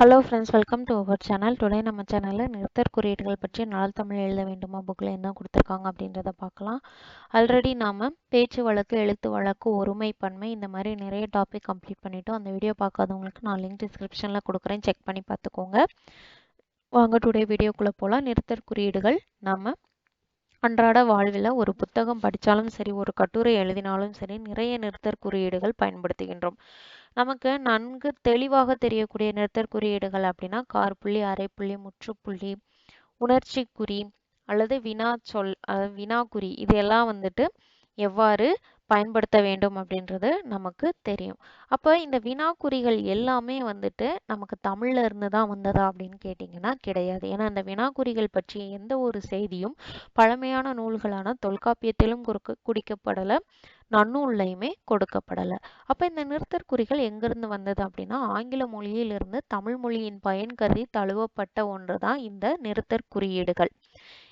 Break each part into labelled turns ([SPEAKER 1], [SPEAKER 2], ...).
[SPEAKER 1] Hello friends welcome to our channel today நம்ம சேனலில் நிறுத்தற் குறியீடுகள் பற்றி நாள் தமிழ் எழுத வேண்டுமா? புக்கில் என்ன கொடுத்துருக்காங்க அப்படின்றத பார்க்கலாம். ஆல்ரெடி நாம் பேச்சு வழக்கு எழுத்து வழக்கு ஒருமை பன்மை இந்த மாதிரி நிறைய டாபிக் கம்ப்ளீட் பண்ணிவிட்டோம் அந்த வீடியோ பார்க்காதவங்களுக்கு நான் லிங்க் டிஸ்கிரிப்ஷனில் கொடுக்குறேன். செக் பண்ணி பார்த்துக்கோங்க. வாங்க டுடே வீடியோக்குள்ளே போகலாம் நிறுத்தற் குறியீடுகள் நாம் அன்றாட வாழ்வில் ஒரு புத்தகம் படித்தாலும் சரி ஒரு கட்டுரை எழுதினாலும் சரி நிறைய நிறுத்தற் குறியீடுகள் பயன்படுத்துகின்றோம். நமக்கு நன்கு தெளிவாக தெரியக்கூடிய நிறுத்தற் குறியீடுகள் அப்படின்னா கார்புள்ளி அரைப்புள்ளி முற்றுப்புள்ளி உணர்ச்சி குறி அல்லது வினா சொல் அதாவது குறி இதெல்லாம் வந்துட்டு எவ்வாறு பயன்படுத்த வேண்டும் அப்படின்றது நமக்கு தெரியும். அப்போ இந்த வினாக்குறிகள் எல்லாமே வந்துட்டு நமக்கு தமிழ்ல இருந்து தான் வந்ததா அப்படின்னு கேட்டிங்கன்னா கிடையாது. ஏன்னா இந்த வினாக்குறிகள் பற்றிய எந்த ஒரு செய்தியும் பழமையான நூல்களான தொல்காப்பியத்திலும் குறுக்க குடிக்கப்படலை நன்னூல்லையுமே கொடுக்கப்படலை. அப்போ இந்த நிறுத்தற்குறிகள் எங்கிருந்து வந்தது அப்படின்னா ஆங்கில மொழியிலிருந்து தமிழ் மொழியின் பயன் கருதி தழுவப்பட்ட ஒன்று தான் இந்த நிறுத்தற்குறியீடுகள்.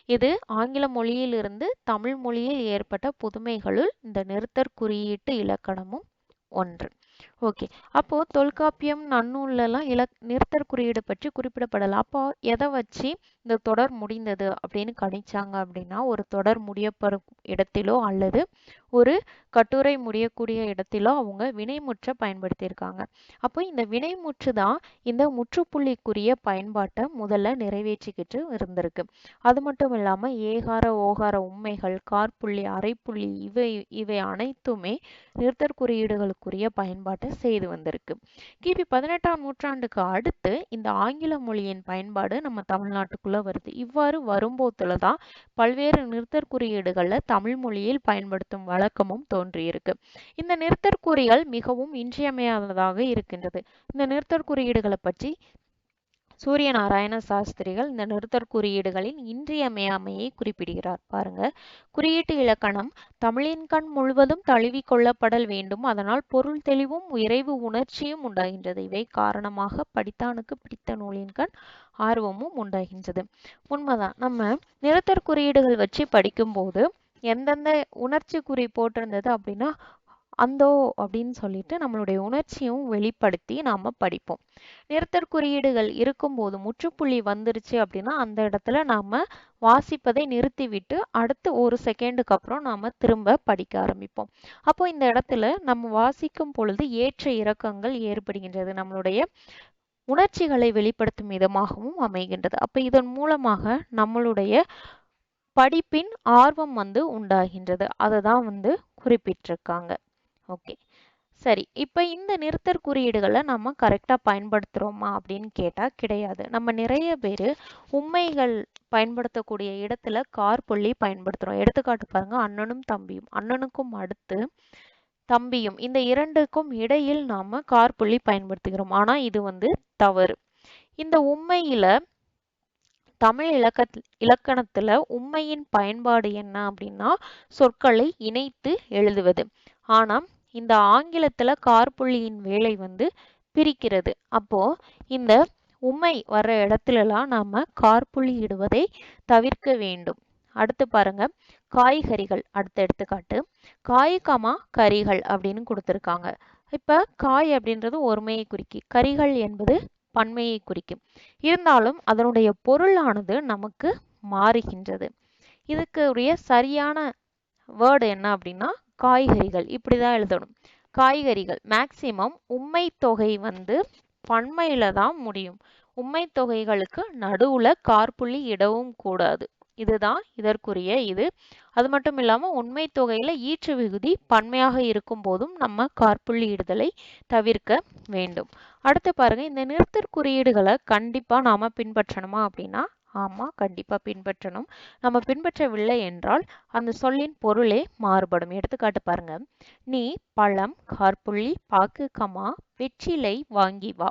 [SPEAKER 1] இது ஆங்கில மொழியிலிருந்து தமிழ் மொழியில் ஏற்பட்ட புதுமைகளுள் இந்த நிறுத்தற் குறியீட்டு இலக்கணமும் ஒன்று. ஓகே. அப்போ தொல்காப்பியம் நன்னூல்லலாம் இலக் நிறுத்தற் குறியீடு பற்றி குறிப்பிடப்படலை அப்போ எதை வச்சு இந்த தொடர் முடிந்தது அப்படின்னு கணிச்சாங்க அப்படின்னா ஒரு தொடர் முடியப்படும் இடத்திலோ அல்லது ஒரு கட்டுரை முடியக்கூடிய இடத்திலோ அவங்க வினைமுற்றை பயன்படுத்தியிருக்காங்க. அப்போ இந்த வினைமுற்று தான் இந்த முற்றுப்புள்ளிக்குரிய பயன்பாட்டை முதல்ல நிறைவேற்றிக்கிட்டு இருந்திருக்கு. அது மட்டும் இல்லாமல் ஏகார ஓகார உண்மைகள் கார்புள்ளி அரைப்புள்ளி இவை இவை அனைத்துமே நிறுத்தற் குறியீடுகளுக்குரிய பயன்பாட்டை செய்து வந்திருக்கு. கிபி பதினெட்டாம் நூற்றாண்டுக்கு அடுத்து இந்த ஆங்கில மொழியின் பயன்பாடு நம்ம தமிழ்நாட்டுக்குள்ள வருது. இவ்வாறு வரும்போதுல தான் பல்வேறு நிறுத்தற் குறியீடுகளில் தமிழ் மொழியில் பயன்படுத்தும் வழக்கமும் தோன்றியிருக்கு. இந்த நிறுத்தற்குறிகள் மிகவும் இன்றியமையாததாக இருக்கின்றது. இந்த நிறுத்தற்குறியீடுகளை பற்றி சூரிய நாராயண சாஸ்திரிகள் இந்த நிறுத்தற் குறியீடுகளின் இன்றியமையாமையை குறிப்பிடுகிறார். பாருங்க. குறியீட்டு இலக்கணம் தமிழின் கண் முழுவதும் தழுவி கொள்ளப்படல் வேண்டும். அதனால் பொருள் தெளிவும் இறைவு உணர்ச்சியும் உண்டாகின்றது. இவை காரணமாக படித்தானுக்கு பிடித்த நூலின் கண் ஆர்வமும் உண்டாகின்றது. உண்மைதான். நம்ம நிறுத்தற் குறியீடுகள் வச்சு படிக்கும்போது எந்தெந்த உணர்ச்சி குறி போட்டிருந்தது அப்படின்னா அந்தோ அப்படின்னு சொல்லிட்டு நம்மளுடைய உணர்ச்சியும் வெளிப்படுத்தி நாம படிப்போம். நிறுத்தற் குறியீடுகள் இருக்கும்போது முற்றுப்புள்ளி வந்துருச்சு அப்படின்னா அந்த இடத்துல நாம வாசிப்பதை நிறுத்திவிட்டு அடுத்து ஒரு செகண்டுக்கு அப்புறம் நாம திரும்ப படிக்க ஆரம்பிப்போம். அப்போ இந்த இடத்துல நம்ம வாசிக்கும் பொழுது ஏற்ற இறக்கங்கள் ஏற்படுகின்றது. நம்மளுடைய உணர்ச்சிகளை வெளிப்படுத்தும் விதமாகவும் அமைகின்றது. அப்ப இதன் மூலமாக நம்மளுடைய படிப்பின் ஆர்வம் வந்து உண்டாகின்றது. அதை தான் வந்து குறிப்பிட்டிருக்காங்க. ஓகே. சரி இப்போ இந்த நிறுத்தற் குறியீடுகளை நம்ம கரெக்டாக பயன்படுத்துகிறோமா அப்படின்னு கேட்டால் கிடையாது. நம்ம நிறைய பேர் உண்மைகள் பயன்படுத்தக்கூடிய இடத்துல கார் புள்ளி பயன்படுத்துகிறோம் எடுத்துக்காட்டு பாருங்க அண்ணனும் தம்பியும். அண்ணனுக்கும் அடுத்து தம்பியும். இந்த இரண்டுக்கும் இடையில் நாம கார் புள்ளி பயன்படுத்துகிறோம். ஆனால் இது வந்து தவறு. இந்த உண்மையில தமிழ் இலக்க இலக்கணத்துல உண்மையின் பயன்பாடு என்ன அப்படின்னா சொற்களை இணைத்து எழுதுவது. ஆனா இந்த ஆங்கிலத்துல கார்புள்ளியின் வேலை வந்து பிரிக்கிறது. அப்போ இந்த உண்மை வர்ற இடத்துலலாம் நாம கார்புள்ளி இடுவதை தவிர்க்க வேண்டும். அடுத்து பாருங்க காய்கறிகள். அடுத்த எடுத்துக்காட்டு காய்கமா கறிகள் அப்படின்னு கொடுத்துருக்காங்க. இப்ப காய் அப்படின்றது ஒருமையை குறிக்கி. கறிகள் என்பது பன்மையை குறிக்கும். இருந்தாலும் அதனுடைய பொருளானது நமக்கு மாறுகின்றது. இதுக்கு உரிய சரியான வேர்டு என்ன அப்படின்னா காய்கறிகள். இப்படி தான் எழுதணும். காய்கறிகள். மேக்சிமம் உண்மை தொகை வந்து பன்மையில தான் முடியும். உண்மை தொகைகளுக்கு நடுவுல கார்புள்ளி இடவும் கூடாது. இதுதான் இதற்குரிய இது. அது மட்டும் இல்லாம உண்மை தொகையில ஈற்று விகுதி பன்மையாக இருக்கும் போதும் நம்ம கார்புள்ளி இடுதலை தவிர்க்க வேண்டும். அடுத்து பாருங்க இந்த நிறுத்தற் குறியீடுகளை கண்டிப்பா நாம பின்பற்றணுமா அப்படின்னா ஆமா கண்டிப்பா பின்பற்றணும். நம்ம பின்பற்றவில்லை என்றால் அந்த சொல்லின் பொருளே மாறுபடும். எடுத்துக்காட்டு பாருங்க நீ பழம் கார்புள்ளி பாக்கு கமா வெற்றிலை வாங்கி வா.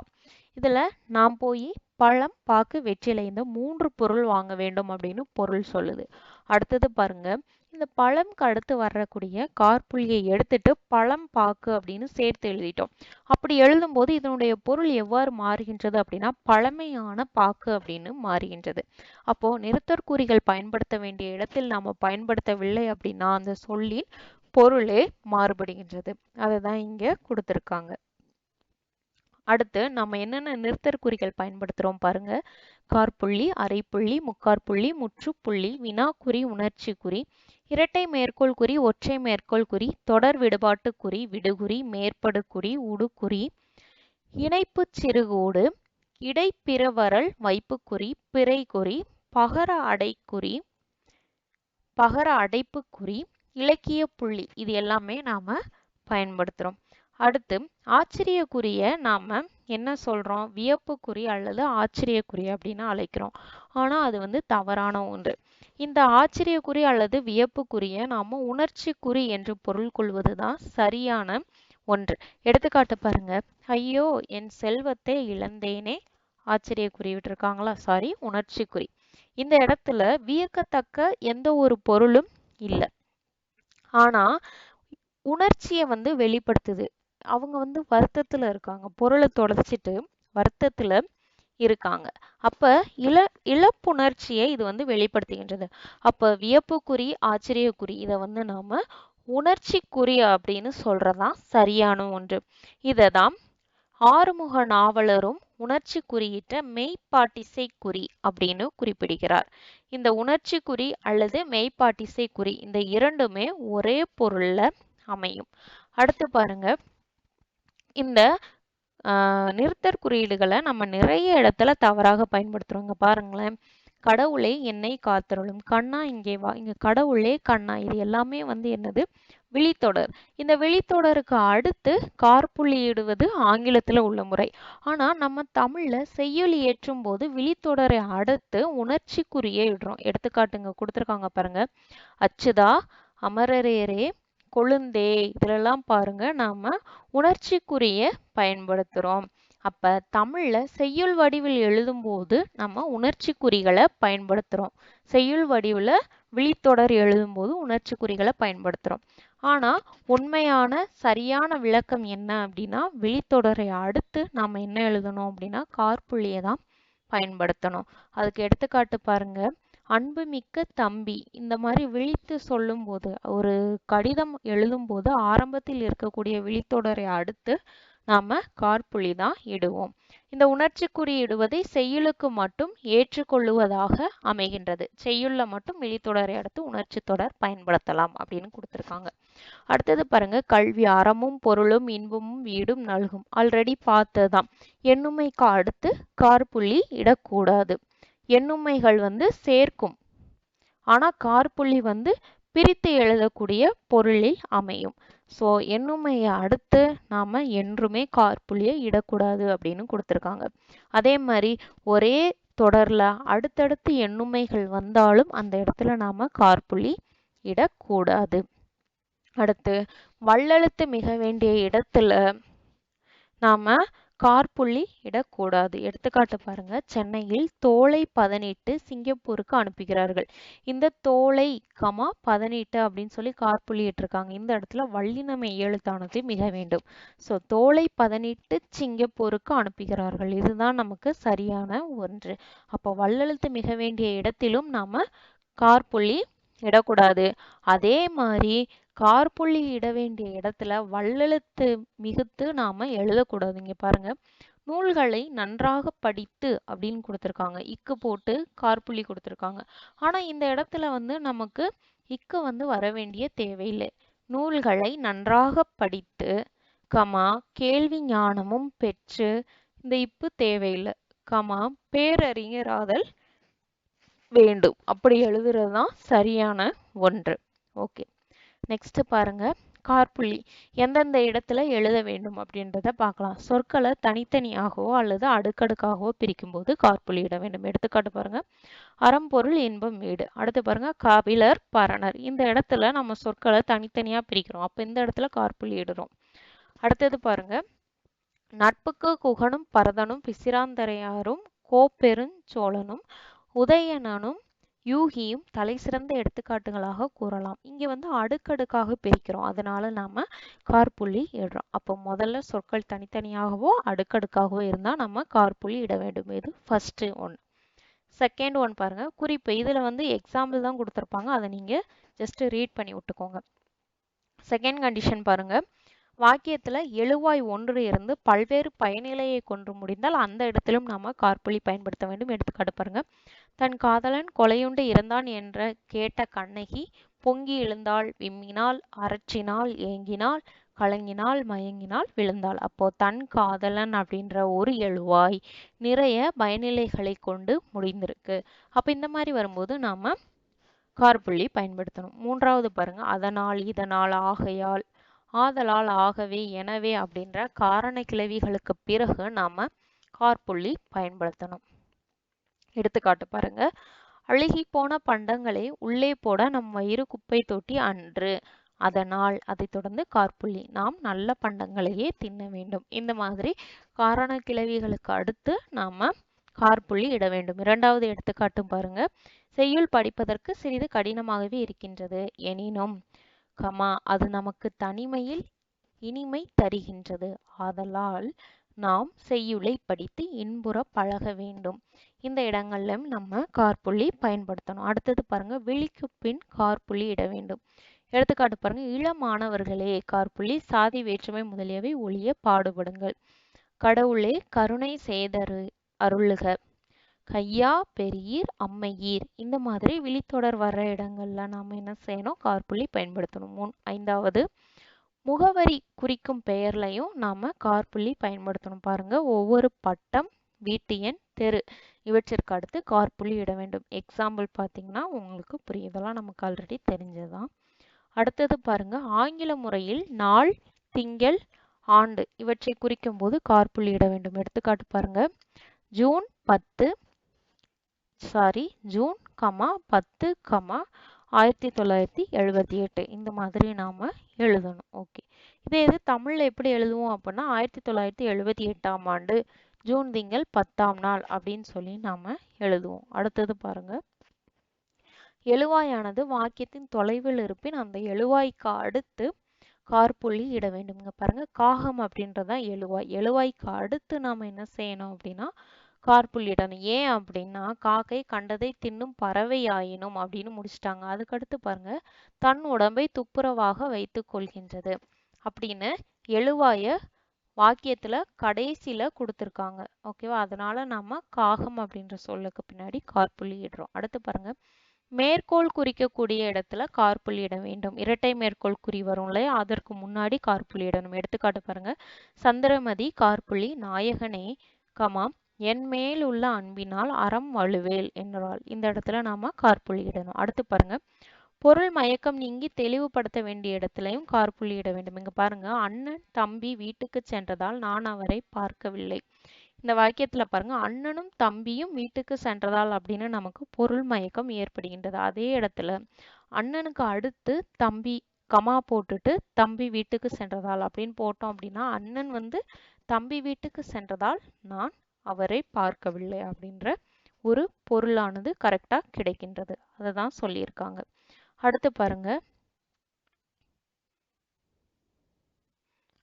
[SPEAKER 1] இதுல நான் போய் பழம் பாக்கு வெற்றிலை இந்த மூன்று பொருள் வாங்க வேண்டும் அப்படின்னு பொருள் சொல்லுது. அடுத்தது பாருங்க இந்த பழம்க்கு அடுத்து வரக்கூடிய கார்புள்ளியை எடுத்துட்டு பழம் பாக்கு அப்படின்னு சேர்த்து எழுதிட்டோம். அப்படி எழுதும்போது இதனுடைய பொருள் எவ்வாறு மாறுகின்றது அப்படின்னா பழமையான பாக்கு அப்படின்னு மாறுகின்றது. அப்போ நிறுத்தற்குறிகள் பயன்படுத்த வேண்டிய இடத்தில் நாம பயன்படுத்தவில்லை அப்படின்னா அந்த சொல்லின் பொருளே மாறுபடுகின்றது. அதை தான் இங்க கொடுத்துருக்காங்க. அடுத்து நம்ம என்னென்ன நிறுத்தற்குறிகள் குறிகள் பயன்படுத்துறோம் பாருங்க. கார்புள்ளி அரைப்புள்ளி முக்காற்புள்ளி முற்றுப்புள்ளி வினாக்குறி உணர்ச்சி குறி இரட்டை மேற்கோள் குறி ஒற்றை மேற்கோள் குறி தொடர் விடுபாட்டு குறி விடுகுறி மேற்படு குறி உடுகுறி இணைப்புச் சிறுகோடு இடைப்பிறவரல் வைப்புக்குறி பிறைகுறி பகர அடைக்குறி பகர அடைப்பு குறி இலக்கிய புள்ளி இது எல்லாமே நாம பயன்படுத்துறோம். அடுத்து ஆச்சரியக்குரிய நாம என்ன சொல்கிறோம் வியப்புக்குறி அல்லது ஆச்சரியக்குறி அப்படின்னு அழைக்கிறோம். ஆனால் அது வந்து தவறான ஒன்று. இந்த ஆச்சரியக்குறி அல்லது வியப்புக்குறியை நாம் உணர்ச்சி குறி என்று பொருள் கொள்வது தான் சரியான ஒன்று. எடுத்துக்காட்டு பாருங்க. ஐயோ என் செல்வத்தை இழந்தேனே. ஆச்சரியக்குறி விட்டுருக்காங்களா? சாரி உணர்ச்சி குறி இந்த இடத்துல வியக்கத்தக்க எந்த ஒரு பொருளும் இல்லை. ஆனா உணர்ச்சியை வந்து வெளிப்படுத்துது. அவங்க வந்து வருத்தத்துல இருக்காங்க. பொருளை தொலைச்சிட்டு வருத்தத்துல இருக்காங்க. அப்ப இழ இழப்புணர்ச்சியை இது வந்து வெளிப்படுத்துகின்றது. அப்ப வியப்புக்குறி ஆச்சரியக்குறி இதை வந்து நாம உணர்ச்சி குறி அப்படின்னு சொல்றதுதான் சரியான ஒன்று. இததான் ஆறுமுக நாவலரும் உணர்ச்சி குறியிட்ட மெய்ப்பாட்டிசை குறி அப்படின்னு குறிப்பிடுகிறார். இந்த உணர்ச்சி குறி அல்லது மெய்ப்பாட்டிசை குறி இந்த இரண்டுமே ஒரே பொருள்ல அமையும். அடுத்து பாருங்க. இந்த ஆஹ் நிறுத்தற் குறியீடுகளை நம்ம நிறைய இடத்துல தவறாக பயன்படுத்துறோங்க. பாருங்களேன். கடவுளே என்னை காத்தருளும். கண்ணா இங்கே வா. இங்க கடவுளே கண்ணா. இது எல்லாமே வந்து என்னது? விழித்தொடர். இந்த விழித்தொடருக்கு அடுத்து கார்புள்ளியிடுவது ஆங்கிலத்துல உள்ள முறை. ஆனா நம்ம தமிழ்ல செய்யொலி ஏற்றும் போது விழித்தொடரை அடுத்து உணர்ச்சி குறியே இடுறோம். எடுத்துக்காட்டுங்க கொடுத்துருக்காங்க பாருங்க. அச்சுதா அமரரேரே கொழுந்தே இதுலெல்லாம் பாருங்க நாம உணர்ச்சிக்குரிய பயன்படுத்துறோம். அப்ப தமிழ்ல செய்யுள் வடிவில் எழுதும்போது நம்ம உணர்ச்சி குறிகளை பயன்படுத்துறோம். செய்யுள் வடிவில் விழித்தொடர் எழுதும்போது உணர்ச்சி குறிகளை பயன்படுத்துறோம். ஆனா உண்மையான சரியான விளக்கம் என்ன அப்படின்னா விழித்தொடரை அடுத்து நாம என்ன எழுதணும் அப்படின்னா கார்புள்ளியை தான் பயன்படுத்தணும். அதுக்கு எடுத்துக்காட்டு பாருங்க அன்புமிக்க தம்பி. இந்த மாதிரி விழித்து சொல்லும்போது ஒரு கடிதம் எழுதும்போது ஆரம்பத்தில் இருக்கக்கூடிய விழித்தொடரை அடுத்து நாம கார்புள்ளி தான் இடுவோம். இந்த உணர்ச்சி குறி இடுவதை செய்யுளுக்கு மட்டும் ஏற்றுக்கொள்ளுவதாக அமைகின்றது. செய்யுள்ள மட்டும் விழித்தொடரை அடுத்து உணர்ச்சி தொடர் பயன்படுத்தலாம் அப்படின்னு கொடுத்துருக்காங்க. அடுத்தது பாருங்க கல்வி அறமும் பொருளும் இன்பமும் வீடும் நல்கும். ஆல்ரெடி பார்த்ததுதான். எண்ணுமைக்கு அடுத்து கார்புள்ளி இடக்கூடாது. எண்ணுமைகள் வந்து சேர்க்கும். ஆனா கார்புள்ளி வந்து பிரித்து எழுதக்கூடிய பொருளில் அமையும். ஸோ எண்ணுமையை அடுத்து நாம என்றுமே கார்புள்ளியை இடக்கூடாது அப்படின்னு கொடுத்துருக்காங்க. அதே மாதிரி ஒரே தொடர்ல அடுத்தடுத்து எண்ணுமைகள் வந்தாலும் அந்த இடத்துல நாம கார்புள்ளி இடக்கூடாது. அடுத்து வள்ளெழுத்து மிக வேண்டிய இடத்துல நாம கார்புள்ளி இடக்கூடாது. எடுத்துக்காட்டு பாருங்க. சென்னையில் தோலை பதனிட்டு சிங்கப்பூருக்கு அனுப்புகிறார்கள். இந்த தோலை கமா பதனிட்டு அப்படின்னு சொல்லி கார்புள்ளி இட்டிருக்காங்க. இந்த இடத்துல வள்ளினமை எழுத்தானது மிக வேண்டும். ஸோ தோலை பதனிட்டு சிங்கப்பூருக்கு அனுப்புகிறார்கள். இதுதான் நமக்கு சரியான ஒன்று. அப்போ வல்லெழுத்து மிக வேண்டிய இடத்திலும் நாம கார்புள்ளி இடக்கூடாது. அதே மாதிரி கார்புள்ளி இட வேண்டிய இடத்துல வல்லெழுத்து மிகுத்து நாம எழுதக்கூடாது இங்க பாருங்க. நூல்களை நன்றாக படித்து அப்படின்னு கொடுத்துருக்காங்க. இக்கு போட்டு கார்புள்ளி கொடுத்துருக்காங்க. ஆனா இந்த இடத்துல வந்து நமக்கு இக்கு வந்து வர வேண்டிய தேவையில்லை. நூல்களை நன்றாக படித்து கமா கேள்வி ஞானமும் பெற்று இந்த இப்பு தேவையில்லை. கமா பேரறிஞராதல் வேண்டும். அப்படி எழுதுறது தான் சரியான ஒன்று. ஓகே. நெக்ஸ்ட் பாருங்க. கார்புள்ளி. எந்தெந்த இடத்துல எழுத வேண்டும் அப்படின்றத பார்க்கலாம். சொற்களை தனித்தனியாகவோ அல்லது அடுக்கடுக்காகவோ பிரிக்கும் போது கார்புள்ளி இட வேண்டும். எடுத்துக்காட்டு பாருங்க. அறம்பொருள் இன்பம் வீடு. அடுத்து பாருங்க. கபிலர் பரணர். இந்த இடத்துல நம்ம சொற்களை தனித்தனியா பிரிக்கிறோம். அப்ப இந்த இடத்துல கார்புள்ளி இடுறோம். அடுத்தது பாருங்க. நட்புக்கு குகனும் பரதனும் பிசிராந்தரையாரும் கோப்பெருஞ்சோழனும் உதயணனும் யூகியும் தலை சிறந்த எடுத்துக்காட்டுகளாக கூறலாம். இங்கே வந்து அடுக்கடுக்காக பிரிக்கிறோம். அதனால நாம கார்புள்ளி இடுறோம். அப்போ முதல்ல சொற்கள் தனித்தனியாகவோ அடுக்கடுக்காகவோ இருந்தால் நம்ம கார்புள்ளி இட வேண்டும். இது ஃபர்ஸ்ட் ஒன் செகண்ட் ஒன் பாருங்க. குறிப்பு. இதில் வந்து எக்ஸாம்பிள் தான் கொடுத்துருப்பாங்க. அதை நீங்கள் ஜஸ்ட் ரீட் பண்ணி விட்டுக்கோங்க. செகண்ட் கண்டிஷன் பாருங்க. வாக்கியத்தில் எழுவாய் ஒன்று இருந்து பல்வேறு பயனிலையை கொன்று முடிந்தால் அந்த இடத்திலும் நாம் காற்புள்ளி பயன்படுத்த வேண்டும். எடுத்துக்காட்டு பாருங்க. தன் காதலன் கொலையுண்டு இறந்தான் என்ற கேட்ட கண்ணகி பொங்கி எழுந்தாள் விம்மினாள் அரற்றினாள் ஏங்கினாள் கலங்கினாள் மயங்கினாள் விழுந்தாள். அப்போ தன் காதலன் அப்படின்ற ஒரு எழுவாய் நிறைய பயனிலைகளை கொண்டு முடிந்திருக்கு. அப்போ இந்த மாதிரி வரும்போது நாம் கார்புள்ளி பயன்படுத்தணும். மூன்றாவது பாருங்க. அதனால் இதனால் ஆகையால் ஆதலால் ஆகவே எனவே அப்படின்ற காரண கிளவிகளுக்கு பிறகு நாம கார்புள்ளி பயன்படுத்தணும். எடுத்துக்காட்டு பாருங்க. அழுகி போன பண்டங்களை உள்ளே போட நம் வயிறு குப்பை தொட்டி அன்று. அதனால் அதை தொடர்ந்து கார்புள்ளி நாம் நல்ல பண்டங்களையே தின்ன வேண்டும். இந்த மாதிரி காரண கிளவிகளுக்கு அடுத்து நாம கார்புள்ளி இட வேண்டும். இரண்டாவது எடுத்துக்காட்டு பாருங்க. செய்யுள் படிப்பதற்கு சிறிது கடினமாகவே இருக்கின்றது. எனினும் கமா அது நமக்கு தனிமையில் இனிமை தருகின்றது. ஆதலால் நாம் செய்யுளை படித்து இன்புற பழக வேண்டும். இந்த இடங்கள்ல நம்ம கார்புள்ளி பயன்படுத்தணும். அடுத்தது பாருங்க விழிக்கு பின் கார்புள்ளி இட வேண்டும். எடுத்துக்காட்டு பாருங்க இளமானவர்களே கார்புள்ளி சாதி வேற்றுமை முதலியவை ஒழிய பாடுபடுங்கள். கடவுளே கருணை செய்தரு அருளுக. கையா பெரியீர் அம்மையீர். இந்த மாதிரி விழித்தொடர் வர்ற இடங்கள்ல நாம் என்ன செய்யணும்? கார்புள்ளி பயன்படுத்தணும். மூணு ஐந்தாவது முகவரி குறிக்கும் பெயர்லையும் நாம் கார்புள்ளி பயன்படுத்தணும். பாருங்க ஒவ்வொரு பட்டம் வீட்டு எண் தெரு இவற்றிற்கு அடுத்து கார்புள்ளி இட வேண்டும். எக்ஸாம்பிள் பார்த்தீங்கன்னா உங்களுக்கு புரியும் இதெல்லாம் நமக்கு ஆல்ரெடி தெரிஞ்சதுதான். அடுத்தது பாருங்க ஆங்கில முறையில் நாள் திங்கள் ஆண்டு இவற்றை குறிக்கும் போது கார்புள்ளி இட வேண்டும். எடுத்துக்காட்டு பாருங்க ஜூன் பத்து சாரி ஜூன் கமா பத்து கமா ஆயிரத்தி தொள்ளாயிரத்தி எழுபத்தி எட்டு. இந்த மாதிரி நாம எழுதணும். ஓகே. இதே இது தமிழ்ல எப்படி எழுதுவோம் அப்படின்னா ஆயிரத்தி தொள்ளாயிரத்தி எழுபத்தி எட்டாம் ஆண்டு ஜூன் திங்கள் பத்தாம் நாள் அப்படின்னு சொல்லி நாம எழுதுவோம். அடுத்தது பாருங்க. எழுவாயானது வாக்கியத்தின் தொலைவில் இருப்பின் அந்த எழுவாய்க்கு அடுத்து கார்புள்ளி இட வேண்டும் இங்கே பாருங்க காகம் அப்படின்றதான் எழுவாய். எழுவாய்க்கு அடுத்து நாம என்ன செய்யணும் அப்படின்னா கார்புள்ளிடணும் ஏன் அப்படின்னா காக்கை கண்டதை தின்னும் பறவை ஆயினும் அப்படின்னு முடிச்சிட்டாங்க. அதுக்கடுத்து பாருங்க தன் உடம்பை துப்புரவாக வைத்து கொள்கின்றது அப்படின்னு எழுவாய வாக்கியத்துல கடைசியில கொடுத்துருக்காங்க. ஓகேவா அதனால நாம காகம் அப்படின்ற சொல்லுக்கு பின்னாடி கார்புள்ளி இடுறோம். அடுத்து பாருங்க மேற்கோள் குறிக்கக்கூடிய இடத்துல கார்புள்ளி இட வேண்டும். இரட்டை மேற்கோள் குறி வரும் இல்லையா? அதற்கு முன்னாடி கார்புள்ளி இடணும். எடுத்துக்காட்டு பாருங்க சந்திரமதி கார்புள்ளி நாயகனே கமாம் என் மேல் உள்ள அன்பினால் அறம் வலுவேல் என்றால் இந்த இடத்துல நாம கார்புள்ளியிடணும் அடுத்து பாருங்க. பொருள் மயக்கம் நீங்கி தெளிவுபடுத்த வேண்டிய இடத்துலையும் கார்புள்ளி இட வேண்டும். இங்க பாருங்க. அண்ணன் தம்பி வீட்டுக்கு சென்றதால் நான் அவரை பார்க்கவில்லை. இந்த வாக்கியத்துல பாருங்க. அண்ணனும் தம்பியும் வீட்டுக்கு சென்றதால் அப்படின்னு நமக்கு பொருள் மயக்கம் ஏற்படுகின்றது. அதே இடத்துல அண்ணனுக்கு அடுத்து தம்பி கமா போட்டுட்டு தம்பி வீட்டுக்கு சென்றதால் அப்படின்னு போட்டோம் அப்படின்னா அண்ணன் வந்து தம்பி வீட்டுக்கு சென்றதால் நான் அவரை பார்க்கவில்லை அப்படின்ற ஒரு பொருளானது கரெக்டா கிடைக்கின்றது. அதை தான் சொல்லியிருக்காங்க. அடுத்து பாருங்க.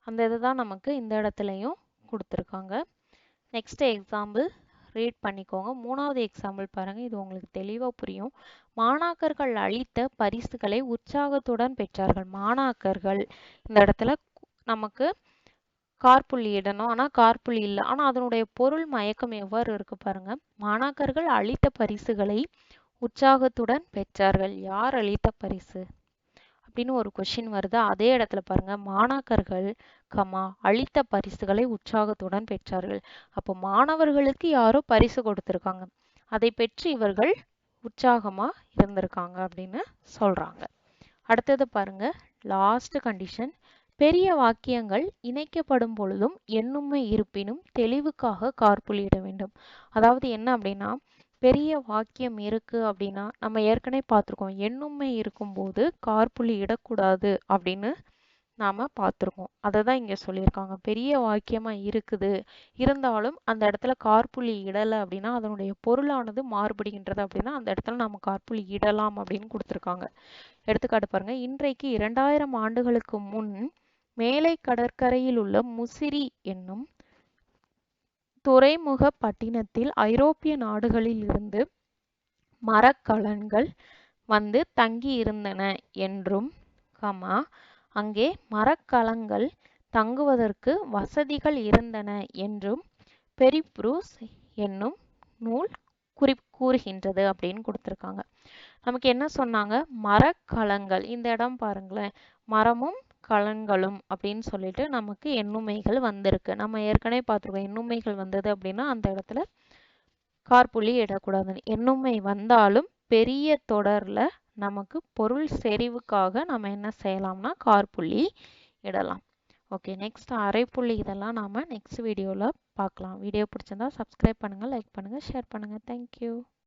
[SPEAKER 1] அந்த இதை தான் நமக்கு இந்த இடத்துலையும் கொடுத்துருக்காங்க. நெக்ஸ்ட் எக்ஸாம்பிள் ரீட் பண்ணிக்கோங்க. மூணாவது எக்ஸாம்பிள் பாருங்க. இது உங்களுக்கு தெளிவாக புரியும். மாணாக்கர்கள் அளித்த பரிசுகளை உற்சாகத்துடன் பெற்றார்கள். மாணாக்கர்கள் இந்த இடத்துல நமக்கு கார்புள்ளி இடணும். ஆனால் கார்புள்ளி இல்லை. ஆனால் அதனுடைய பொருள் மயக்கம் எவ்வாறு இருக்கு பாருங்க. மாணாக்கர்கள் அளித்த பரிசுகளை உற்சாகத்துடன் பெற்றார்கள். யார் அளித்த பரிசு? அப்படின்னு ஒரு கொஷின் வருது. அதே இடத்துல பாருங்க. மாணாக்கர்கள் கமா அளித்த பரிசுகளை உற்சாகத்துடன் பெற்றார்கள். அப்போ மாணவர்களுக்கு யாரோ பரிசு கொடுத்திருக்காங்க. அதை பெற்று இவர்கள் உற்சாகமா இருந்திருக்காங்க அப்படின்னு சொல்றாங்க. அடுத்தது பாருங்க. லாஸ்ட் கண்டிஷன் பெரிய வாக்கியங்கள் இணைக்கப்படும் பொழுதும் எண்ணுமை இருப்பினும் தெளிவுக்காக கார்புள்ளியிட வேண்டும். அதாவது என்ன அப்படின்னா பெரிய வாக்கியம் இருக்கு அப்படின்னா நம்ம ஏற்கனவே பார்த்துருக்கோம். எண்ணுமை இருக்கும்போது கார்புள்ளி இடக்கூடாது அப்படின்னு நாம் பார்த்துருக்கோம். அதை தான் இங்கே சொல்லியிருக்காங்க. பெரிய வாக்கியமாக இருக்குது. இருந்தாலும் அந்த இடத்துல கார்புள்ளி இடலை அப்படின்னா அதனுடைய பொருளானது மாறுபடுகின்றது அப்படின்னா அந்த இடத்துல நம்ம கார்புள்ளி இடலாம் அப்படின்னு கொடுத்துருக்காங்க. எடுத்துக்காட்டு பாருங்க. இன்றைக்கு இரண்டாயிரம் ஆண்டுகளுக்கு முன் மேலை கடற்கரையில் உள்ள முசிறி என்னும் துறைமுக பட்டினத்தில் ஐரோப்பிய நாடுகளில் இருந்து மரக்கலன்கள் வந்து தங்கி இருந்தன என்றும் கமா அங்கே மரக்கலங்கள் தங்குவதற்கு வசதிகள் இருந்தன என்றும் பெரிப்ரூஸ் என்னும் நூல் குறி கூறுகின்றது அப்படின்னு கொடுத்துருக்காங்க. நமக்கு என்ன சொன்னாங்க? மரக்கலங்கள் இந்த இடம் பாருங்களேன். மரமும் கலன்களும் அப்படின்னு சொல்லிட்டு நமக்கு எண்ணுமைகள் வந்திருக்கு. நம்ம ஏற்கனவே பார்த்துருக்கோம் எண்ணுமைகள் வந்தது அப்படின்னா அந்த இடத்துல கார்புள்ளி இடக்கூடாதுன்னு. எண்ணுமை வந்தாலும் பெரிய தொடரில் நமக்கு பொருள் செறிவுக்காக நம்ம என்ன செய்யலாம்னா கார்புள்ளி இடலாம். ஓகே நெக்ஸ்ட் அரைப்புள்ளி இதெல்லாம் நாம் நெக்ஸ்ட் வீடியோவில் பார்க்கலாம். வீடியோ பிடிச்சிருந்தா சப்ஸ்கிரைப் பண்ணுங்கள் லைக் பண்ணுங்கள் ஷேர் பண்ணுங்கள் தேங்க்யூ